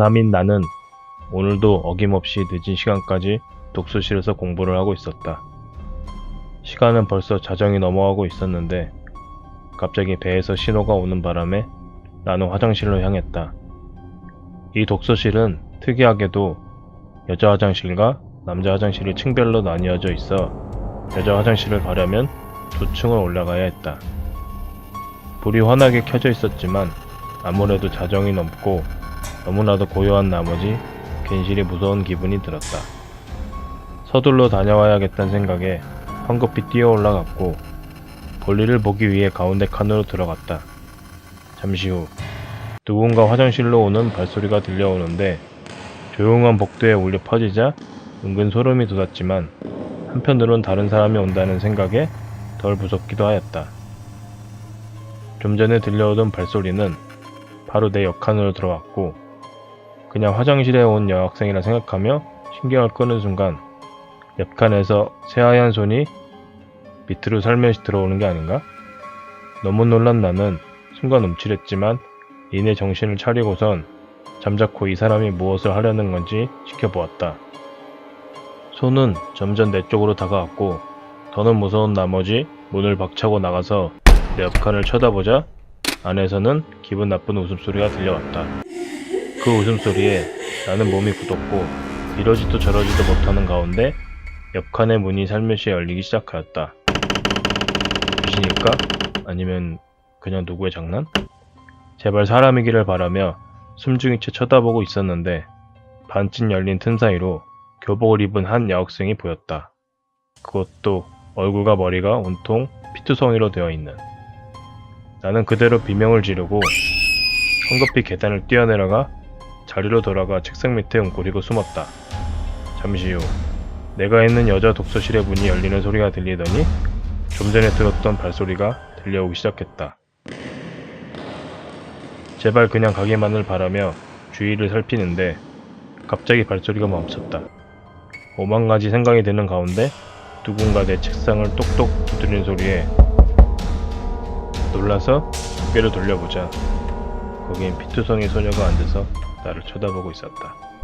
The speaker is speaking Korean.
고3인 나는 오늘도 어김없이 늦은 시간까지 독서실에서 공부를 하고 있었다. 시간은 벌써 자정이 넘어가고 있었는데 갑자기 배에서 신호가 오는 바람에 나는 화장실로 향했다. 이 독서실은 특이하게도 여자 화장실과 남자 화장실이 층별로 나뉘어져 있어 여자 화장실을 가려면 두 층을 올라가야 했다. 불이 환하게 켜져 있었지만 아무래도 자정이 넘고 너무나도 고요한 나머지 괜시리 무서운 기분이 들었다. 서둘러 다녀와야겠다는 생각에 황급히 뛰어 올라갔고 볼일을 보기 위해 가운데 칸으로 들어갔다. 잠시 후 누군가 화장실로 오는 발소리가 들려오는데 조용한 복도에 울려 퍼지자 은근 소름이 돋았지만 한편으론 다른 사람이 온다는 생각에 덜 무섭기도 하였다. 좀 전에 들려오던 발소리는 바로 내 옆칸으로 들어왔고 그냥 화장실에 온 여학생이라 생각하며 신경을 끄는 순간 옆칸에서 새하얀 손이 밑으로 살며시 들어오는 게 아닌가? 너무 놀란 나는 순간 움츠렸지만 이내 정신을 차리고선 잠자코 이 사람이 무엇을 하려는 건지 지켜보았다. 손은 점점 내 쪽으로 다가왔고 더는 무서운 나머지 문을 박차고 나가서 내 옆칸을 쳐다보자 안에서는 기분 나쁜 웃음소리가 들려왔다. 그 웃음소리에 나는 몸이 굳었고 이러지도 저러지도 못하는 가운데 옆칸의 문이 살며시 열리기 시작하였다. 귀신일까? 아니면 그냥 누구의 장난? 제발 사람이기를 바라며 숨죽인 채 쳐다보고 있었는데 반쯤 열린 틈 사이로 교복을 입은 한 여학생이 보였다. 그것도 얼굴과 머리가 온통 피투성이로 되어 있는. 나는 그대로 비명을 지르고 성급히 계단을 뛰어내려가 자리로 돌아가 책상 밑에 웅크리고 숨었다. 잠시 후 내가 있는 여자 독서실의 문이 열리는 소리가 들리더니 좀 전에 들었던 발소리가 들려오기 시작했다. 제발 그냥 가기만을 바라며 주위를 살피는데 갑자기 발소리가 멈췄다. 오만 가지 생각이 드는 가운데 누군가 내 책상을 똑똑 두드리는 소리에 놀라서 고개를 돌려보자 거기엔 피투성이 소녀가 앉아서 나를 쳐다보고 있었다.